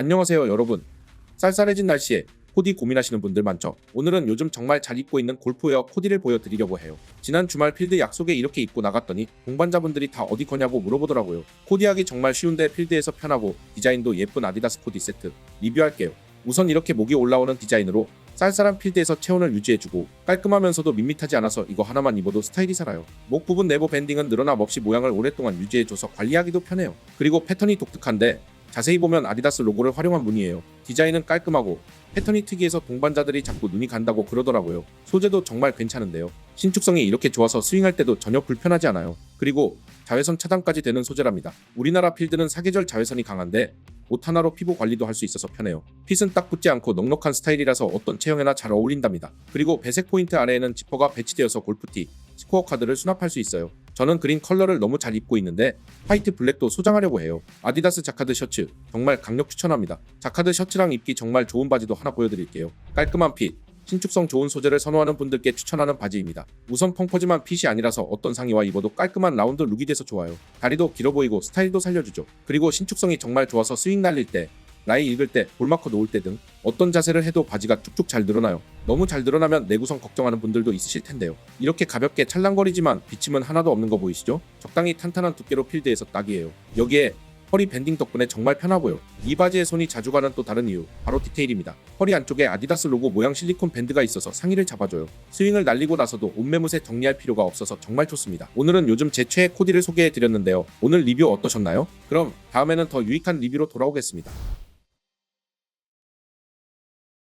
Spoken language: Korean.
안녕하세요 여러분. 쌀쌀해진 날씨에 코디 고민하시는 분들 많죠? 오늘은 요즘 정말 잘 입고 있는 골프웨어 코디를 보여드리려고 해요. 지난 주말 필드 약속에 이렇게 입고 나갔더니 동반자분들이 다 어디 거냐고 물어보더라고요. 코디하기 정말 쉬운데 필드에서 편하고 디자인도 예쁜 아디다스 코디 세트 리뷰할게요. 우선 이렇게 목이 올라오는 디자인으로 쌀쌀한 필드에서 체온을 유지해주고 깔끔하면서도 밋밋하지 않아서 이거 하나만 입어도 스타일이 살아요. 목 부분 내부 밴딩은 늘어남 없이 모양을 오랫동안 유지해줘서 관리하기도 편해요. 그리고 패턴이 독특한데 자세히 보면 아디다스 로고를 활용한 무늬예요. 디자인은 깔끔하고 패턴이 특이해서 동반자들이 자꾸 눈이 간다고 그러더라고요. 소재도 정말 괜찮은데요. 신축성이 이렇게 좋아서 스윙할 때도 전혀 불편하지 않아요. 그리고 자외선 차단까지 되는 소재랍니다. 우리나라 필드는 사계절 자외선이 강한데 옷 하나로 피부 관리도 할 수 있어서 편해요. 핏은 딱 붙지 않고 넉넉한 스타일이라서 어떤 체형에나 잘 어울린답니다. 그리고 배색 포인트 아래에는 지퍼가 배치되어서 골프티, 스코어 카드를 수납할 수 있어요. 저는 그린 컬러를 너무 잘 입고 있는데 화이트 블랙도 소장하려고 해요. 아디다스 자카드 셔츠 정말 강력 추천합니다. 자카드 셔츠랑 입기 정말 좋은 바지도 하나 보여드릴게요. 깔끔한 핏, 신축성 좋은 소재를 선호하는 분들께 추천하는 바지입니다. 우선 펑퍼짐한 핏이 아니라서 어떤 상의와 입어도 깔끔한 라운드 룩이 돼서 좋아요. 다리도 길어 보이고 스타일도 살려주죠. 그리고 신축성이 정말 좋아서 스윙 날릴 때 라이 읽을 때 볼마커 놓을 때 등 어떤 자세를 해도 바지가 쭉쭉 잘 늘어나요. 너무 잘 늘어나면 내구성 걱정하는 분들도 있으실 텐데요. 이렇게 가볍게 찰랑거리지만 비침은 하나도 없는 거 보이시죠? 적당히 탄탄한 두께로 필드에서 딱이에요. 여기에 허리 밴딩 덕분에 정말 편하고요. 이 바지에 손이 자주 가는 또 다른 이유, 바로 디테일입니다. 허리 안쪽에 아디다스 로고 모양 실리콘 밴드가 있어서 상의를 잡아줘요. 스윙을 날리고 나서도 옷매무새 정리할 필요가 없어서 정말 좋습니다. 오늘은 요즘 제 최애 코디를 소개해 드렸는데요. 오늘 리뷰 어떠셨나요? 그럼 다음에는 더 유익한 리뷰로 돌아오겠습니다.